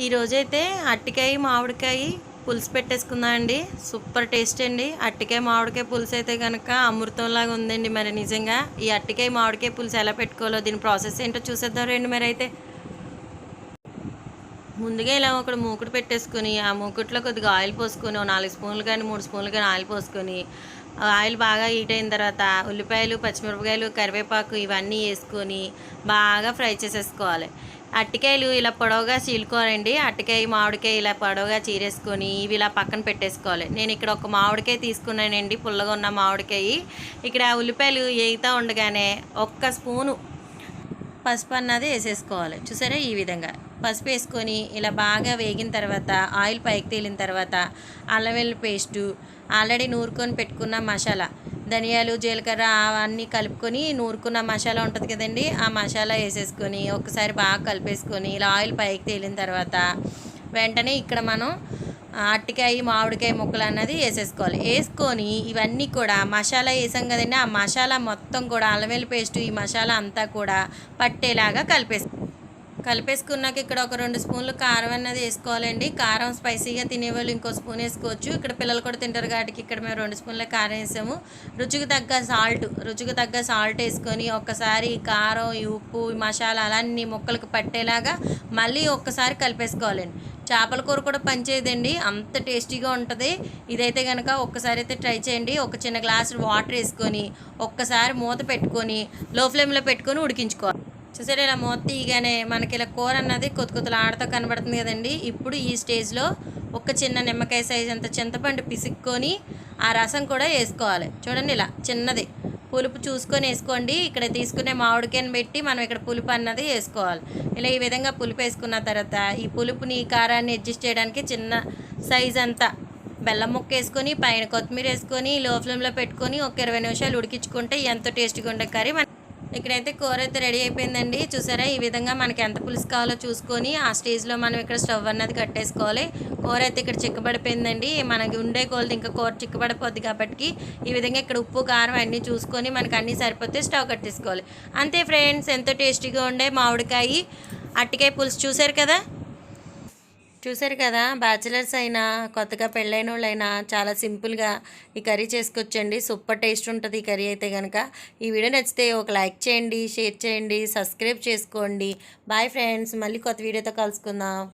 ఈరోజైతే అట్టికాయ మామిడికాయ పులుసు పెట్టేసుకుందాం అండి. సూపర్ టేస్ట్ అండి. అట్టికాయ మామిడికాయ పులుసు అయితే కనుక అమృతంలాగా ఉందండి మరి నిజంగా. ఈ అట్టికాయ మామిడికాయ పులుసు ఎలా పెట్టుకోవాలో దీని ప్రాసెస్ ఏంటో చూసేద్దాం రండి మరి అయితే. ముందుగా ఇలా ఒక మూకుడు పెట్టేసుకుని ఆ మూకుట్లో కొద్దిగా ఆయిల్ పోసుకొని నాలుగు స్పూన్లు కానీ మూడు స్పూన్లు కానీ ఆయిల్ పోసుకొని ఆయిల్ బాగా హీట్ అయిన తర్వాత ఉల్లిపాయలు పచ్చిమిరపకాయలు కరివేపాకు ఇవన్నీ వేసుకొని బాగా ఫ్రై చేసేసుకోవాలి. అట్టికాయలు ఇలా పొడవుగా చీలుకోనండి అట్టికాయ మామిడికాయ ఇలా పొడవుగా చీరేసుకొని ఇవి ఇలా పక్కన పెట్టేసుకోవాలి. నేను ఇక్కడ ఒక మామిడికాయ తీసుకున్నానండి. పుల్లగా ఉన్న మామిడికాయ. ఇక్కడ ఉల్లిపాయలు వేగుతూ ఉండగానే ఒక్క స్పూను పసుపు అన్నది వేసేసుకోవాలి. చూసారా ఈ విధంగా? పసుపు వేసుకొని ఇలా బాగా వేగిన తర్వాత ఆయిల్ పైకి తేలిన తర్వాత అల్లం వెల్లుల్లి పేస్టు ఆల్రెడీ నూరుకొని పెట్టుకున్న మసాలా ధనియాలు జీలకర్ర అవన్నీ కలుపుకొని నూరుకున్న మసాలా ఉంటుంది కదండి ఆ మసాలా వేసేసుకొని ఒకసారి బాగా కలిపేసుకొని ఇలా ఆయిల్ పైకి తేలిన తర్వాత వెంటనే ఇక్కడ మనం అట్టికాయ మామిడికాయ ముక్కలు అన్నది వేసేసుకోవాలి. వేసుకొని ఇవన్నీ కూడా మసాలా వేసాం కదండి ఆ మసాలా మొత్తం కూడా అల్లం వెల్లి పేస్ట్ ఈ మసాలా అంతా కూడా పట్టేలాగా కలిపేసుకోవాలి. కలిపేసుకున్నాక ఇక్కడ ఒక రెండు స్పూన్లు కారం అన్నది వేసుకోవాలండి. కారం స్పైసీగా తినేవాళ్ళు ఇంకో స్పూన్ వేసుకోవచ్చు. ఇక్కడ పిల్లలు కూడా తింటారు కాబట్టి ఇక్కడ మేము రెండు స్పూన్ల కారం వేసాము. రుచికి తగ్గ సాల్ట్ రుచికి తగ్గ సాల్ట్ వేసుకొని ఒక్కసారి కారం ఈ ఉప్పు ఈ మసాలా అన్ని ముక్కలకు పట్టేలాగా మళ్ళీ ఒక్కసారి కలిపేసుకోవాలండి. చేపల కూర కూడా పనిచేయదండి. అంత టేస్టీగా ఉంటుంది. ఇదైతే కనుక ఒక్కసారి అయితే ట్రై చేయండి. ఒక చిన్న గ్లాస్ వాటర్ వేసుకొని ఒక్కసారి మూత పెట్టుకొని లో ఫ్లేమ్లో పెట్టుకొని ఉడికించుకోవాలి. చూసారా ఇలా మూత తీయగానే మనకి ఇలా కూర అన్నది కొత్త కొత్తలు ఆడతో కనబడుతుంది కదండి. ఇప్పుడు ఈ స్టేజ్లో ఒక చిన్న నిమ్మకాయ సైజ్ అంత చింతపండు పిసుక్కొని ఆ రసం కూడా వేసుకోవాలి. చూడండి ఇలా చిన్నది. పులుపు చూసుకొని వేసుకోండి. ఇక్కడ తీసుకునే మామిడికాయని పెట్టి మనం ఇక్కడ పులుపు అన్నది వేసుకోవాలి. ఇలా ఈ విధంగా పులుపు వేసుకున్న తర్వాత ఈ పులుపుని కారాన్ని అడ్జస్ట్ చేయడానికి చిన్న సైజ్ అంతా బెల్లం ముక్క వేసుకొని పైన కొత్తిమీర వేసుకొని లో ఫ్లేమ్లో పెట్టుకొని ఒక ఇరవై నిమిషాలు ఉడికించుకుంటే ఎంతో టేస్టీగా ఉండే కర్రీ. మన ఇక్కడైతే కూర అయితే రెడీ అయిపోయిందండి. చూసారా? ఈ విధంగా మనకి ఎంత పులుసు కావాలో చూసుకొని ఆ స్టేజ్లో మనం ఇక్కడ స్టవ్ అన్నది కట్టేసుకోవాలి. కూర అయితే ఇక్కడ చిక్కబడిపోయిందండి. మనకి ఉండే కోల్ది ఇంకా కూర చిక్కబడిపోద్ది కాబట్టి ఈ విధంగా ఇక్కడ ఉప్పు కారం అన్నీ చూసుకొని మనకు అన్నీ సరిపోతే స్టవ్ కట్టేసుకోవాలి. అంతే ఫ్రెండ్స్ ఎంతో టేస్టీగా ఉండే మామిడికాయ అట్టికాయ పులుసు చూసారు కదా? చూసారు కదా బ్యాచిలర్స్ అయినా కొత్తగా పెళ్ళైన వాళ్ళైనా చాలా సింపుల్గా ఈ కర్రీ చేసుకోవచ్చండి సూపర్ టేస్ట్ ఉంటుంది ఈ కర్రీ అయితే కనుక ఈ వీడియో నచ్చితే ఒక లైక్ చేయండి షేర్ చేయండి సబ్స్క్రైబ్ చేసుకోండి. బాయ్ ఫ్రెండ్స్ మళ్ళీ కొత్త వీడియోతో కలుసుకుందాం.